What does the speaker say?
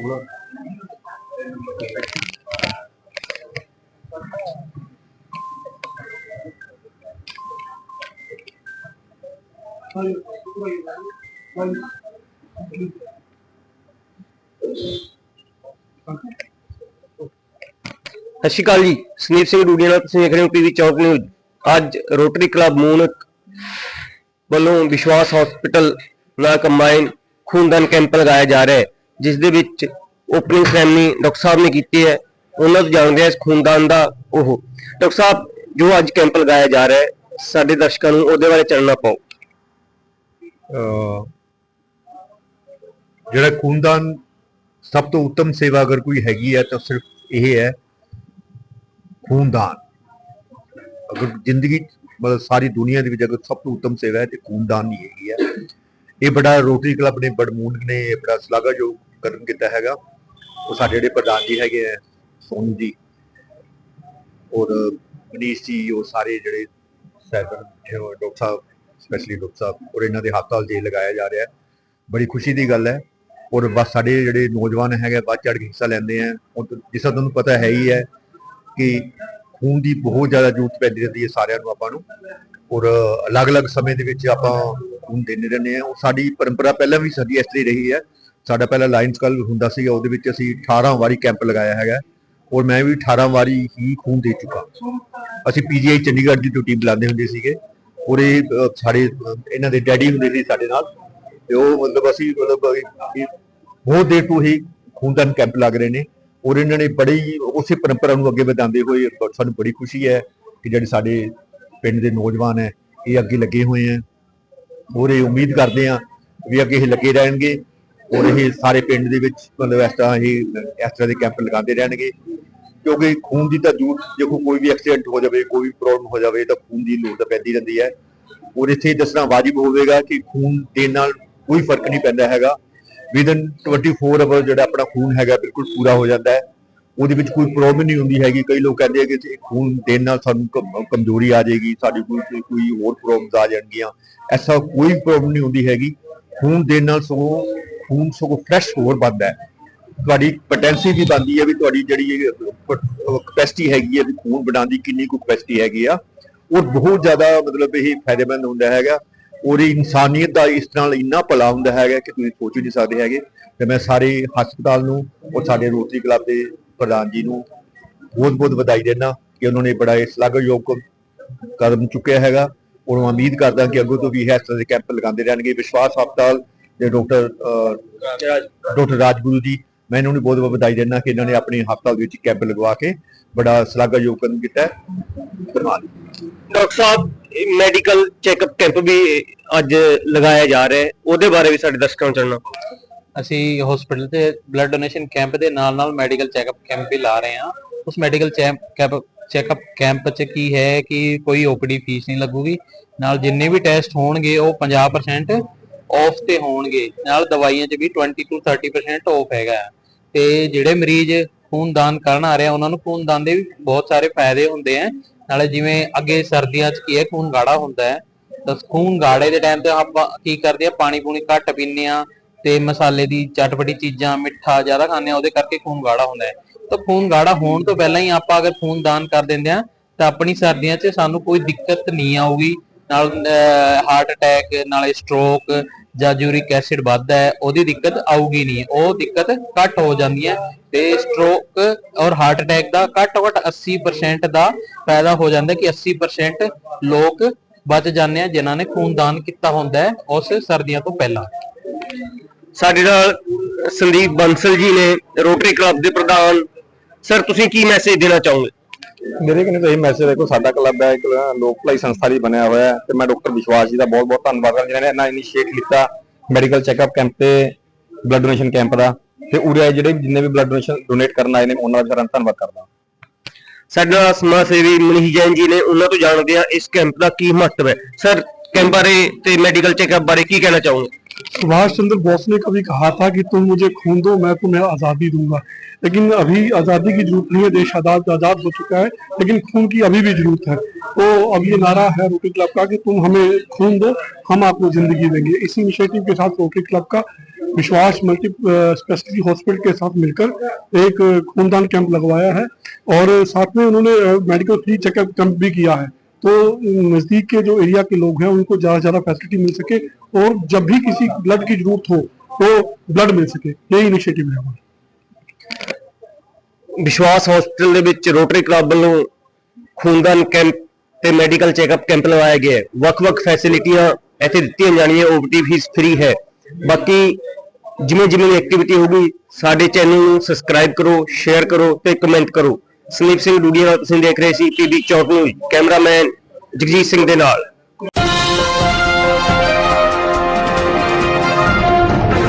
ਸਤਿ ਸ਼੍ਰੀ ਅਕਾਲ ਜੀ। ਸੁਨੀਲ ਸਿੰਘ ਡੂਡੀਆ ਨਾਲ ਤੁਸੀਂ ਦੇਖ ਰਹੇ ਹੋ ਪੀਵੀ ਚੌਕ ਨਿਊਜ਼। ਅੱਜ ਰੋਟਰੀ ਕਲੱਬ ਮੂਨਕ ਵੱਲੋਂ ਵਿਸ਼ਵਾਸ ਹਸਪੀਟਲ ਨਾਲ ਕੰਬਾਈਨ ਖੂਨਦਾਨ ਕੈਂਪ ਲਗਾਇਆ ਜਾ ਰਿਹਾ ਹੈ। ਜਿਸ ਦੇ ਵਿੱਚ ਓਪਨਿੰਗ ਸੈਰਮਨੀ ਡਾਕਟਰ ਸਾਹਿਬ ਨੇ ਕੀਤੀ ਹੈ, ਉਹਨਾਂ ਤੋਂ ਜਾਣਦੇ ਹਾਂ ਇਸ ਖੂਨਦਾਨ ਦਾ ਉਹ। ਡਾਕਟਰ ਸਾਹਿਬ, ਜੋ ਅੱਜ ਕੈਂਪ ਲਗਾਇਆ ਜਾ ਰਿਹਾ ਹੈ, ਸਾਡੇ ਦਰਸ਼ਕਾਂ ਨੂੰ ਉਹਦੇ ਬਾਰੇ ਚਾਨਣਾ ਪਾਓ। ਅਹ ਜਿਹੜਾ ਖੂਨਦਾਨ ਸਭ ਤੋਂ ਉੱਤਮ ਸੇਵਾ ਅਗਰ ਕੋਈ ਹੈਗੀ ਹੈ, ਤਾਂ ਸਿਰਫ ਇਹ ਹੈ, ਖੂਨਦਾਨ। ਅਗਰ ਜ਼ਿੰਦਗੀ, ਮਤਲਬ ਸਾਰੀ ਦੁਨੀਆ ਦੇ ਵਿੱਚ ਅਗਰ ਸਭ ਤੋਂ ਉੱਤਮ ਸੇਵਾ ਹੈ, ਤੇ ਖੂਨਦਾਨ ਹੀ ਹੈਗੀ ਹੈ। ਇਹ ਬੜਾ ਰੋਟਰੀ ਕਲੱਬ ਨੇ ਬੜਮੂਨ ਨੇ ਬੜਾ ਸ਼ਲਾਘਾਯੋਗ ਕਦਮ ਕੀਤਾ ਹੈਗਾ। ਉਹ ਸਾਡੇ ਜਿਹੜੇ ਪ੍ਰਧਾਨ ਜੀ ਹੈਗੇ ਆ ਸੋਨੂ ਜੀ, ਔਰ ਮਨੀਸ਼ ਜੀ, ਉਹ ਸਾਰੇ ਜਿਹੜੇ sector doctor sahib specially doctor sahib, ਔਰ ਇਹਨਾਂ ਦੇ ਹੱਥ ਨਾਲ ਜੇ ਲਗਾਇਆ ਜਾ ਰਿਹਾ। ਬੜੀ ਖੁਸ਼ੀ ਦੀ ਗੱਲ ਹੈ। ਔਰ ਬਸ ਸਾਡੇ ਜਿਹੜੇ ਨੌਜਵਾਨ ਹੈਗੇ ਵੱਧ ਚੜ ਕੇ ਹਿੱਸਾ ਲੈਂਦੇ ਆ। ਉਹ ਜਿਸ ਤਰ੍ਹਾਂ ਤੁਹਾਨੂੰ ਪਤਾ ਹੈ ਹੀ ਹੈ ਕਿ ਖੂਨ ਦੀ ਬਹੁਤ ਜ਼ਿਆਦਾ ਜ਼ਰੂਰਤ ਪੈਂਦੀ ਰਹਿੰਦੀ ਹੈ ਸਾਰਿਆਂ ਨੂੰ ਆਪਾਂ ਨੂੰ। ਔਰ ਅਲੱਗ-ਅਲੱਗ ਸਮੇਂ ਦੇ ਵਿੱਚ ਆਪਾਂ ਖੂਨ ਦਿੰਦੇ ਰਹਿੰਦੇ ਆ। ਉਹ ਸਾਡੀ ਪਰੰਪਰਾ ਪਹਿਲਾਂ ਵੀ ਸਾਡੀ ਇਸ ਲਈ ਰਹੀ ਹੈ ਸਾਡਾ ਪਹਿਲਾ ਲਾਇਨਸ ਕਲ ਹੁੰਦਾ ਸੀਗਾ, ਉਹਦੇ ਵਿੱਚ ਅਸੀਂ 18 ਵਾਰੀ ਕੈਂਪ ਲਗਾਇਆ ਹੈਗਾ। ਔਰ ਮੈਂ ਵੀ 18 ਵਾਰੀ ਹੀ ਖੂਨ ਦੇ ਚੁੱਕਾ। ਅਸੀਂ ਪੀਜੀਆਈ ਚੰਡੀਗੜ੍ਹ ਦੀ ਡਿਊਟੀ ਬੁਲਾਉਂਦੇ ਹੁੰਦੇ ਸੀਗੇ ਔਰ ਇਹ ਸਾਡੇ ਇਹਨਾਂ ਦੇ ਡੈਡੀ ਹੁੰਦੇ ਸੀ ਸਾਡੇ ਨਾਲ। ਤੇ ਉਹ ਮਤਲਬ ਅਸੀਂ, ਮਤਲਬ ਬਹੁਤ ਦੇਰ ਤੋਂ ਹੀ ਖੂਨਦਾਨ ਕੈਂਪ ਲੱਗ ਰਹੇ ਨੇ। ਔਰ ਇਹਨਾਂ ਨੇ ਬੜੀ ਉਸੇ ਪਰੰਪਰਾ ਨੂੰ ਅੱਗੇ ਵਧਾਉਂਦੇ ਹੋਏ ਸਾਨੂੰ ਬੜੀ ਖੁਸ਼ੀ ਹੈ ਕਿ ਜਿਹੜੇ ਸਾਡੇ ਪਿੰਡ ਦੇ ਨੌਜਵਾਨ ਹੈ, ਇਹ ਅੱਗੇ ਲੱਗੇ ਹੋਏ ਹੈ। ਔਰ ਇਹ ਉਮੀਦ ਕਰਦੇ ਆ ਵੀ ਅੱਗੇ ਇਹ ਲੱਗੇ ਰਹਿਣਗੇ। ਔਰ ਇਹ ਸਾਰੇ ਪਿੰਡ ਦੇ ਵਿੱਚ ਮਤਲਬ ਇਸ ਤਰ੍ਹਾਂ ਹੀ, ਇਸ ਤਰ੍ਹਾਂ ਦੇ ਕੈਂਪ ਲਗਾਉਂਦੇ ਰਹਿਣਗੇ। ਕਿਉਂਕਿ ਖੂਨ ਦੀ ਤਾਂ ਜ਼ਰੂਰਤ ਦੇਖੋ ਕੋਈ ਵੀ ਐਕਸੀਡੈਂਟ ਹੋ ਜਾਵੇ, ਕੋਈ ਵੀ ਪ੍ਰੋਬਲਮ ਹੋ ਜਾਵੇ, ਤਾਂ ਖੂਨ ਦੀ ਲੋੜ ਤਾਂ ਪੈਂਦੀ ਰਹਿੰਦੀ ਹੈ। ਔਰ ਇੱਥੇ ਦੱਸਣਾ ਵਾਜਿਬ ਹੋਵੇਗਾ ਕਿ ਖੂਨ ਦੇਣ ਨਾਲ ਕੋਈ ਫ਼ਰਕ ਨਹੀਂ ਪੈਂਦਾ ਹੈਗਾ। ਵਿਦਨ 24 ਆਵਰ ਜਿਹੜਾ ਆਪਣਾ ਖੂਨ ਹੈਗਾ, ਬਿਲਕੁਲ ਪੂਰਾ ਹੋ ਜਾਂਦਾ ਹੈ। ਉਹਦੇ ਵਿੱਚ ਕੋਈ ਪ੍ਰੋਬਲਮ ਨਹੀਂ ਹੁੰਦੀ ਹੈਗੀ। ਕਈ ਲੋਕ ਕਹਿੰਦੇ ਆ ਕਿ ਖੂਨ ਦੇਣ ਨਾਲ ਸਾਨੂੰ ਕਮਜ਼ੋਰੀ ਆ ਜਾਏਗੀ, ਸਾਡੀ ਕੋਈ ਕੋਈ- ਕੋਈ ਹੋਰ ਪ੍ਰੋਬਲਮਸ ਆ ਜਾਣਗੀਆਂ। ਐਸਾ ਕੋਈ ਪ੍ਰੋਬਲਮ ਨਹੀਂ ਹੁੰਦੀ ਹੈਗੀ। ਖੂਨ ਦੇਣ ਨਾਲ ਸਗੋਂ ਖੂਨ ਸਗੋਂ ਫਰੈਸ਼ ਹੋਰ ਵੱਧਦਾ ਹੈ। ਤੁਹਾਡੀ ਪੋਟੈਂਸੀ ਵੀ ਬਣਦੀ ਹੈ ਵੀ ਤੁਹਾਡੀ ਜਿਹੜੀ ਕਪੈਸਿਟੀ ਹੈਗੀ ਹੈ ਵੀ ਖੂਨ ਬਣਾਉਣ ਦੀ ਕਿੰਨੀ ਕੁ ਕਪੈਸਿਟੀ ਹੈਗੀ ਆ। ਉਹ ਬਹੁਤ ਜ਼ਿਆਦਾ ਮਤਲਬ ਇਹ ਫਾਇਦੇਮੰਦ ਹੁੰਦਾ ਹੈਗਾ। ਔਰ ਇਹ ਇਨਸਾਨੀਅਤ ਦਾ ਇਸ ਨਾਲ ਇੰਨਾ ਭਲਾ ਹੁੰਦਾ ਹੈਗਾ ਕਿ ਤੁਸੀਂ ਸੋਚ ਹੀ ਨਹੀਂ ਸਕਦੇ ਹੈਗੇ। ਤੇ ਮੈਂ ਸਾਰੇ ਹਸਪਤਾਲ ਨੂੰ ਔਰ ਸਾਡੇ ਰੋਟਰੀ ਕਲੱਬ ਦੇ ਪ੍ਰਧਾਨ ਜੀ ਨੂੰ ਬਹੁਤ ਬਹੁਤ ਵਧਾਈ ਦਿੰਦਾ ਕਿ ਉਹਨਾਂ ਨੇ ਬੜਾ ਇਸ ਸ਼ਲਾਘਾਯੋਗ ਕਦਮ ਚੁੱਕਿਆ ਹੈਗਾ। ਔਰ ਉਮੀਦ ਕਰਦਾ ਕਿ ਅੱਗੋਂ ਤੋਂ ਵੀ ਇਸ ਤਰ੍ਹਾਂ ਦੇ ਕੈਂਪ ਲਗਾਉਂਦੇ ਰਹਿਣਗੇ। ਵਿਸ਼ਵਾਸ ਹਸਪਤਾਲ ਦੇ ਡਾਕਟਰ ਡਾਕਟਰ ਰਾਜਗੁਰੂ ਜੀ ਮੈਂ ਇਹਨਾਂ ਨੂੰ ਬਹੁਤ ਬਹੁਤ ਵਧਾਈ ਦਿੰਦਾ ਕਿ ਇਹਨਾਂ ਨੇ ਆਪਣੇ ਹਸਪਤਾਲ ਦੇ ਵਿੱਚ ਕੈਂਪ ਲਗਵਾ ਕੇ ਬੜਾ ਸ਼ਲਾਘਾਯੋਗ ਕਦਮ ਕੀਤਾ ਹੈ। ਧੰਨਵਾਦ। Doctor sahib medical checkup camp ਵੀ ਅੱਜ ਲਗਾਇਆ ਜਾ ਰਿਹਾ ਹੈ। ਉਹਦੇ ਬਾਰੇ ਵੀ ਸਾਡੇ ਦਰਸ਼ਕਾਂ ਨੂੰ ਪਾਓ ਅਸੀਂ ਹਸਪੀਟਲ ਤੇ ਬਲੱਡ ਡੋਨੇਸ਼ਨ ਕੈਂਪ ਦੇ ਨਾਲ ਨਾਲ ਮੈਡੀਕਲ ਚੈੱਕਅਪ ਕੈਂਪ ਵੀ ਲਾ ਰਹੇ ਹਾਂ। ਉਸ ਮੈਡੀਕਲ ਚੈੱਕਅਪ ਚੈੱਕਅਪ ਕੈਂਪ 'ਚ ਕੀ ਹੈ ਕਿ ਕੋਈ ਓਪੀਡੀ ਫੀਸ ਨਹੀਂ ਲੱਗੂਗੀ। ਨਾਲ ਜਿੰਨੇ ਵੀ ਟੈਸਟ ਹੋਣਗੇ ਉਹ 50% ਆਫ ਤੇ ਹੋਣਗੇ, ਨਾਲ ਦਵਾਈਆਂ 'ਚ ਵੀ 20 ਤੋਂ 30% ਆਫ ਹੈਗਾ। ਤੇ ਜਿਹੜੇ ਮਰੀਜ਼ ਖੂਨਦਾਨ ਕਰਨ ਆ ਰਹੇ ਆ, ਉਹਨਾਂ ਨੂੰ ਖੂਨਦਾਨ ਦੇ ਵੀ ਬਹੁਤ ਸਾਰੇ ਫਾਇਦੇ ਹੁੰਦੇ ਆ। ਨਾਲੇ ਜਿਵੇਂ ਅੱਗੇ ਸਰਦੀਆਂ 'ਚ ਕੀ ਹੈ, ਖੂਨ ਗਾੜਾ ਹੁੰਦਾ ਹੈ। ਤਾਂ ਖੂਨ ਗਾੜੇ ਦੇ ਟਾਈਮ ਤੇ ਆਪਾਂ ਕੀ ਕਰਦੇ ਆ, ਪਾਣੀ ਪੂਣੀ ਘੱਟ ਪੀਂਦੇ ਆ ਤੇ ਮਸਾਲੇ ਦੀ ਚਟਪਟੀ ਚੀਜ਼ਾਂ, ਮਿੱਠਾ ਜ਼ਿਆਦਾ ਖਾਂਦੇ ਆ, ਉਹਦੇ ਕਰਕੇ ਖੂਨ ਗਾੜਾ ਹੁੰਦਾ ਹੈ। ਤਾਂ ਖੂਨ ਗਾੜਾ ਹੋਣ ਤੋਂ ਪਹਿਲਾਂ ਹੀ ਆਪਾਂ ਅਗਰ ਖੂਨ ਦਾਨ ਕਰ ਦਿੰਦੇ ਆ, ਤਾਂ ਆਪਣੀ ਸਰਦੀਆਂ 'ਚ ਸਾਨੂੰ ਕੋਈ ਦਿੱਕਤ ਨਹੀਂ ਆਊਗੀ। ਨਾਲ ਹਾਰਟ ਅਟੈਕ ਨਾਲੇ ਸਟ੍ਰੋਕ ਜਾਂ ਯੂਰਿਕ ਐਸਿਡ ਵੱਧਦਾ ਹੈ, ਉਹਦੀ ਦਿੱਕਤ ਆਊਗੀ ਨਹੀਂ। ਉਹ ਦਿੱਕਤ ਘੱਟ ਹੋ ਜਾਂਦੀ ਹੈ ਤੇ ਸਟ੍ਰੋਕ ਔਰ ਹਾਰਟ ਅਟੈਕ ਦਾ ਘੱਟੋ ਘੱਟ 80% ਦਾ ਫਾਇਦਾ ਹੋ ਜਾਂਦਾ ਕਿ 80% ਲੋਕ ਬਚ ਜਾਂਦੇ ਆ ਜਿਨ੍ਹਾਂ ਨੇ ਖੂਨਦਾਨ ਕੀਤਾ ਹੁੰਦਾ ਹੈ ਉਸ ਸਰਦੀਆਂ ਤੋਂ ਪਹਿਲਾਂ। ਸਾਡੇ ਨਾਲ ਸੰਦੀਪ ਬੰਸਲ ਜੀ ਨੇ ਰੋਟਰੀ ਕਲੱਬ ਦੇ ਪ੍ਰਧਾਨ। ਸਰ ਤੁਸੀਂ ਕੀ ਮੈਸੇਜ ਦੇਣਾ ਚਾਹੋਗੇ? ਮੇਰੇ ਕਹਿੰਦੇ ਇਹ ਮੈਸੇਜ ਦੇਖੋ ਸਾਡਾ ਕਲੱਬ ਹੈ, ਇੱਕ ਲੋਕ ਭਲਾਈ ਸੰਸਥਾ ਲਈ ਬਣਿਆ ਹੋਇਆ ਹੈ ਤੇ ਮੈਂ ਡਾਕਟਰ ਵਿਸ਼ਵਾਸ ਜੀ ਦਾ ਬਹੁਤ ਬਹੁਤ ਧੰਨਵਾਦ ਕਰਦਾ, ਜਿਨ੍ਹਾਂ ਨੇ ਇੰਨਾ ਇਨੀਸ਼ੀਏਟ ਕੀਤਾ ਮੈਡੀਕਲ ਚੈੱਕਅਪ ਕੈਂਪ ਤੇ ਬਲੱਡ ਡੋਨੇਸ਼ਨ ਕੈਂਪ ਦਾ ਤੇ ਉਰੇ ਜਿਹੜੇ ਜਿੰਨੇ ਵੀ ਬਲੱਡ ਡੋਨੇਸ਼ਨ ਡੋਨੇਟ ਕਰਨ ਆਏ ਨੇ ਉਹਨਾਂ ਦਾ ਸਾਰਾ ਧੰਨਵਾਦ ਕਰਦਾ। ਸਾਡਾ ਸਮਾਜ ਸੇਵੀ ਮਨੀਸ਼ ਜੈਨ ਜੀ ਨੇ ਉਹਨਾਂ ਤੋਂ ਜਾਣਦੇ ਆ ਇਸ ਕੈਂਪ ਦਾ ਕੀ ਮਹੱਤਵ ਹੈ। ਸਰ ਕੈਂਪ ਬਾਰੇ ਤੇ ਮੈਡੀਕਲ ਚੈੱਕਅਪ ਬਾਰੇ ਕੀ ਕਹਿਣਾ ਚਾਹੋਗੇ? सुभाष चंद्र बोस ने कभी कहा था कि तुम मुझे खून दो, मैं तुम्हें आज़ादी दूँगा। लेकिन अभी आज़ादी की ज़रूरत नहीं है, देश आज़ाद आज़ाद हो चुका है, लेकिन खून की अभी भी ज़रूरत है। तो अब ये नारा है रोटरी क्लब का कि तुम हमें खून दो, हम आपको ज़िंदगी देंगे। इस इनिशिएटिव के साथ रोटरी क्लब का विश्वास मल्टी स्पेशलिटी हॉस्पिटल के साथ मिलकर एक खूनदान कैंप लगवाया है। और साथ में उन्होंने मेडिकल फ्री चेकअप कैंप भी किया है। तो नजदीक के जो एरिया के लोग हैं उनको ज्यादा से ज्यादा फैसिलिटी मिल सके और जब भी किसी ब्लड की जरूरत हो तो ब्लड मिल सके यही इनिशिएटिव है हमारा ਵਿਸ਼ਵਾਸ ਹਸਪੀਟਲ ਦੇ ਵਿੱਚ ਰੋਟਰੀ ਕਲੱਬ ਵੱਲੋਂ ਖੂਨਦਾਨ ਕੈਂਪ ਤੇ ਮੈਡੀਕਲ ਚੈੱਕਅਪ ਕੈਂਪ ਲਗਾਇਆ ਗਿਆ ਹੈ ਵੱਖ-ਵੱਖ ਫੈਸਿਲਿਟੀਆਂ ਇੱਥੇ ਦਿੱਤੀਆਂ ਜਾਣੀਆਂ ਓਪੀਡੀ ਫੀਸ ਫ੍ਰੀ ਹੈ ਬਾਕੀ ਜਿਵੇਂ ਜਿਵੇਂ ਐਕਟੀਵਿਟੀ ਹੋਊਗੀ ਸਾਡੇ ਚੈਨਲ ਨੂੰ ਸਬਸਕ੍ਰਾਈਬ ਕਰੋ ਸ਼ੇਅਰ ਕਰੋ ਤੇ ਕਮੈਂਟ ਕਰੋ ਸੰਦੀਪ ਸਿੰਘ ਡੂਡੀਆ ਨਾਲ ਤੁਸੀਂ ਦੇਖ ਰਹੇ ਸੀ ਪੀਬੀ ਚੌਕ ਨੂੰ, ਕੈਮਰਾਮੈਨ ਜਗਜੀਤ ਸਿੰਘ ਦੇ ਨਾਲ।